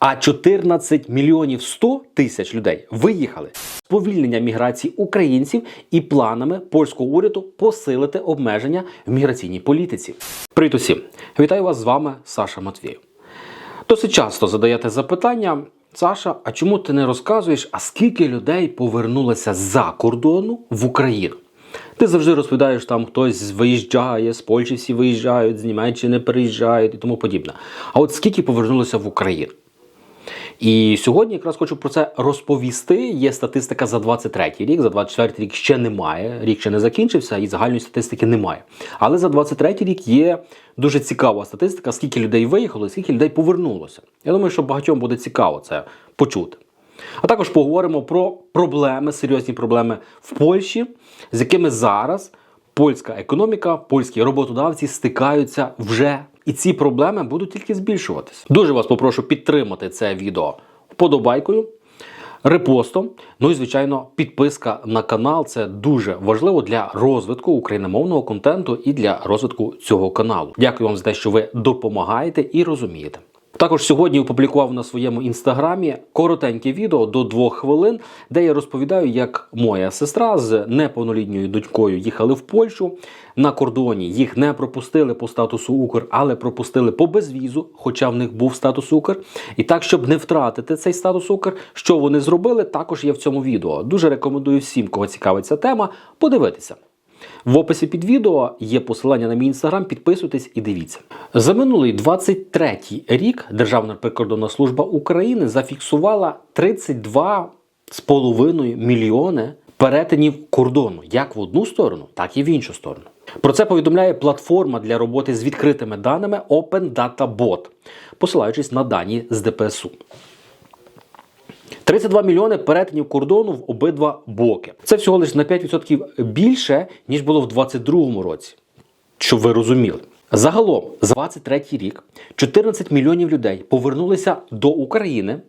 а 14 мільйонів 100 тисяч людей виїхали. Сповільнення міграції українців і планами польського уряду посилити обмеження в міграційній політиці. Привіт усім! Вітаю вас з вами Саша Матвєєв. Досить часто задаєте запитання, Саша, а чому ти не розказуєш, а скільки людей повернулося за кордону в Україну? Ти завжди розповідаєш, там хтось виїжджає, з Польщі всі виїжджають, з Німеччини переїжджають і тому подібне. А от скільки повернулося в Україну? І сьогодні якраз хочу про це розповісти. Є статистика за 23 рік, за 24 рік ще немає. Рік ще не закінчився, і загальної статистики немає. Але за 23 рік є дуже цікава статистика, скільки людей виїхало, скільки людей повернулося. Я думаю, що багатьом буде цікаво це почути. А також поговоримо про проблеми, серйозні проблеми в Польщі, з якими зараз польська економіка, польські роботодавці стикаються вже. І ці проблеми будуть тільки збільшуватися. Дуже вас попрошу підтримати це відео вподобайкою, репостом. Ну і звичайно, підписка на канал це дуже важливо для розвитку україномовного контенту і для розвитку цього каналу. Дякую вам за те, що ви допомагаєте і розумієте. Також сьогодні опублікував на своєму інстаграмі коротеньке відео до двох хвилин, де я розповідаю, як моя сестра з неповнолітньою дочкою їхали в Польщу. На кордоні їх не пропустили по статусу Укр, але пропустили по безвізу, хоча в них був статус Укр. І так, щоб не втратити цей статус Укр, що вони зробили, також є в цьому відео. Дуже рекомендую всім, кого цікавить ця тема, подивитися. В описі під відео є посилання на мій інстаграм, підписуйтесь і дивіться. За минулий 23-й рік Державна прикордонна служба України зафіксувала 32,5 мільйони перетинів кордону як в одну сторону, так і в іншу сторону. Про це повідомляє платформа для роботи з відкритими даними Open Data Bot, посилаючись на дані з ДПСУ. 32 мільйони перетинів кордону в обидва боки. Це всього лише на 5% більше, ніж було в 2022 році. Щоб ви розуміли. Загалом, за 23 рік 14 мільйонів людей повернулися до України,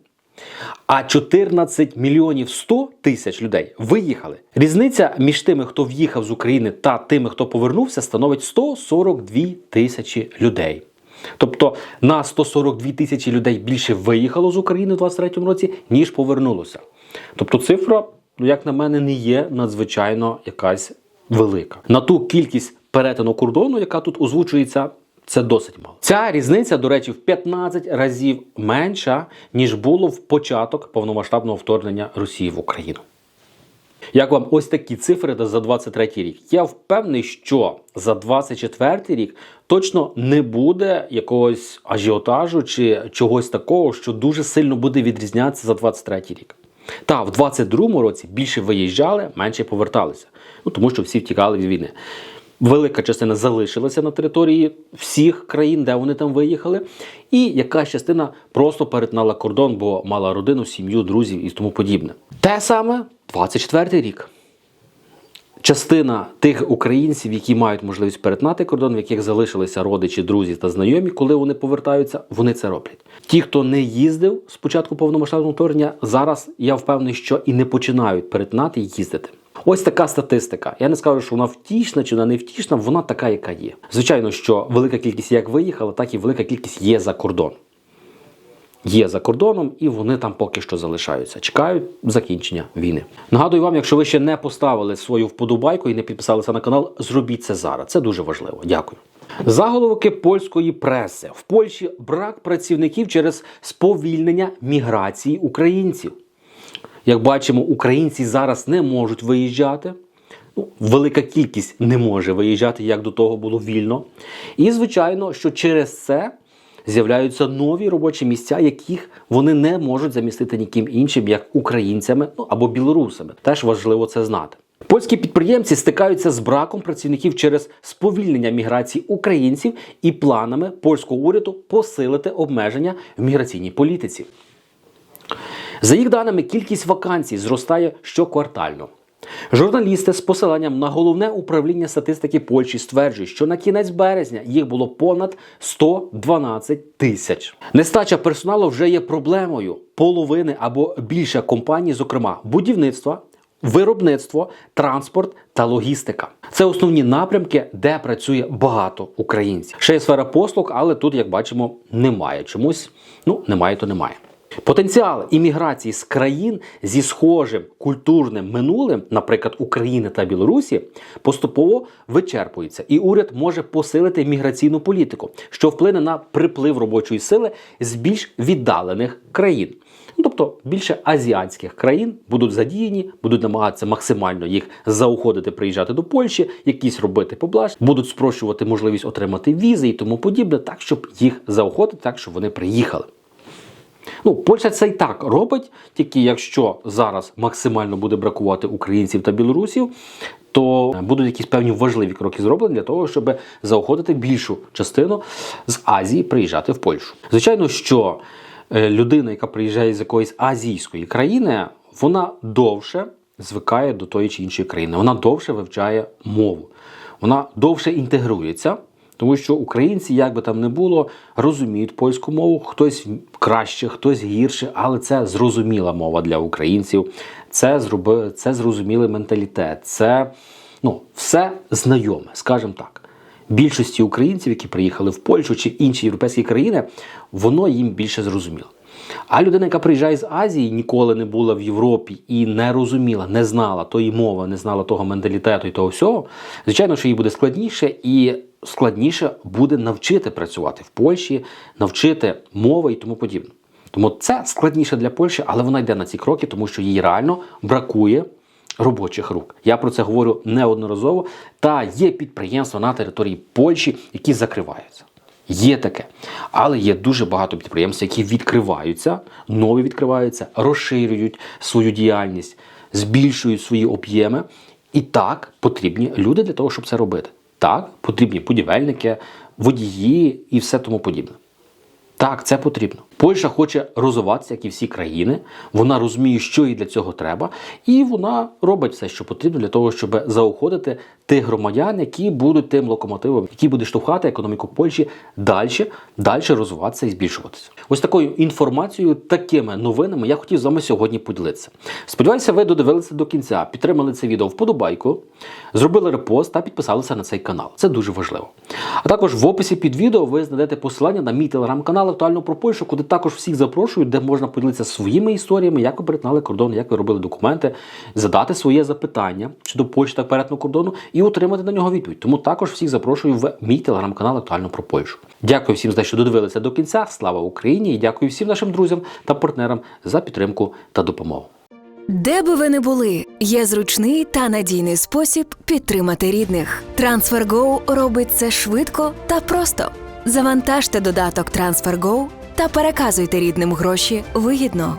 а 14 мільйонів 100 тисяч людей виїхали. Різниця між тими, хто в'їхав з України, та тими, хто повернувся, становить 142 тисячі людей. Тобто на 142 тисячі людей більше виїхало з України у 2023 році, ніж повернулося. Тобто цифра, ну як на мене, не є надзвичайно якась велика. На ту кількість перетину кордону, яка тут озвучується, це досить мало. Ця різниця, до речі, в 15 разів менша, ніж було в початок повномасштабного вторгнення Росії в Україну. Як вам ось такі цифри за 23 рік? Я впевнений, що за 24 рік точно не буде якогось ажіотажу чи чогось такого, що дуже сильно буде відрізнятися за 23 рік. Та в 22 році більше виїжджали, менше поверталися. Ну тому що всі втікали від війни. Велика частина залишилася на території всіх країн, де вони там виїхали, і якась частина просто перетинала кордон, бо мала родину, сім'ю, друзів і тому подібне. Те саме 24 рік. Частина тих українців, які мають можливість перетнати кордон, в яких залишилися родичі, друзі та знайомі, коли вони повертаються, вони це роблять. Ті, хто не їздив з початку повномасштабного вторгнення, зараз я впевнений, що і не починають перетинати і їздити. Ось така статистика. Я не скажу, що вона втішна чи вона не втішна, вона така, яка є. Звичайно, що велика кількість як виїхала, так і велика кількість є за кордон. Є за кордоном, і вони там поки що залишаються. Чекають закінчення війни. Нагадую вам, якщо ви ще не поставили свою вподобайку і не підписалися на канал, зробіть це зараз. Це дуже важливо. Дякую. Заголовки польської преси в Польщі брак працівників через сповільнення міграції українців. Як бачимо, українці зараз не можуть виїжджати. Ну, велика кількість не може виїжджати, як до того було вільно. І, звичайно, що через це з'являються нові робочі місця, яких вони не можуть замістити ніким іншим, як українцями ну, або білорусами. Теж важливо це знати. Польські підприємці стикаються з браком працівників через сповільнення міграції українців і планами польського уряду посилити обмеження в міграційній політиці. За їх даними, кількість вакансій зростає щоквартально. Журналісти з посиланням на головне управління статистики Польщі стверджують, що на кінець березня їх було понад 112 тисяч. Нестача персоналу вже є проблемою половини або більше компаній, зокрема будівництва, виробництво, транспорт та логістика. Це основні напрямки, де працює багато українців. Ще є сфера послуг, але тут, як бачимо, немає чомусь. Ну, немає, то немає. Потенціал імміграції з країн зі схожим культурним минулим, наприклад, України та Білорусі, поступово вичерпується, і уряд може посилити міграційну політику, що вплине на приплив робочої сили з більш віддалених країн. Ну, Тобто більше азіатських країн будуть задіяні, будуть намагатися максимально їх заохотити приїжджати до Польщі, якісь робити поблажки, будуть спрощувати можливість отримати візи і тому подібне, так щоб їх заохотити, так щоб вони приїхали. Ну, Польща це і так робить, тільки якщо зараз максимально буде бракувати українців та білорусів, то будуть якісь певні важливі кроки зроблені для того, щоб заохотити більшу частину з Азії приїжджати в Польщу. Звичайно, що е, людина, яка приїжджає з якоїсь азійської країни, вона довше звикає до тої чи іншої країни, вона довше вивчає мову, вона довше інтегрується. Тому що українці, як би там не було, розуміють польську мову, хтось краще, хтось гірше, але це зрозуміла мова для українців, це зроби, це зрозумілий менталітет, це ну, все знайоме, скажімо так. Більшості українців, які приїхали в Польщу чи інші європейські країни, воно їм більше зрозуміло. А людина, яка приїжджає з Азії, ніколи не була в Європі і не розуміла, не знала тої мови, не знала того менталітету і того всього, звичайно, що їй буде складніше і складніше буде навчити працювати в Польщі, навчити мови і тому подібне. Тому це складніше для Польщі, але вона йде на ці кроки, тому що їй реально бракує робочих рук. Я про це говорю неодноразово. Та є підприємства на території Польщі, які закриваються. Є таке. Але є дуже багато підприємств, які відкриваються, нові відкриваються, розширюють свою діяльність, збільшують свої об'єми. І так потрібні люди для того, щоб це робити. Так, потрібні будівельники, водії і все тому подібне. Так, це потрібно. Польща хоче розвиватися, як і всі країни. Вона розуміє, що їй для цього треба, і вона робить все, що потрібно для того, щоб заохотити тих громадян, які будуть тим локомотивом, які буде штовхати економіку Польщі далі, далі розвиватися і збільшуватися. Ось такою інформацією, такими новинами я хотів з вами сьогодні поділитися. Сподіваюся, ви додивилися до кінця, підтримали це відео вподобайку, зробили репост та підписалися на цей канал. Це дуже важливо. А також в описі під відео ви знайдете посилання на мій телеграм-канал актуально про Польщу, куди також всіх запрошую, де можна поділитися своїми історіями, як ви перетинали кордон, як ви робили документи, задати своє запитання щодо Польщі та перетину кордону і отримати на нього відповідь. Тому також всіх запрошую в мій телеграм-канал актуально про Польщу. Дякую всім за те, що додивилися до кінця. Слава Україні! І дякую всім нашим друзям та партнерам за підтримку та допомогу. Де би ви не були, є зручний та надійний спосіб підтримати рідних. TransferGo робить це швидко та просто. Завантажте додаток TransferGo та переказуйте рідним гроші вигідно.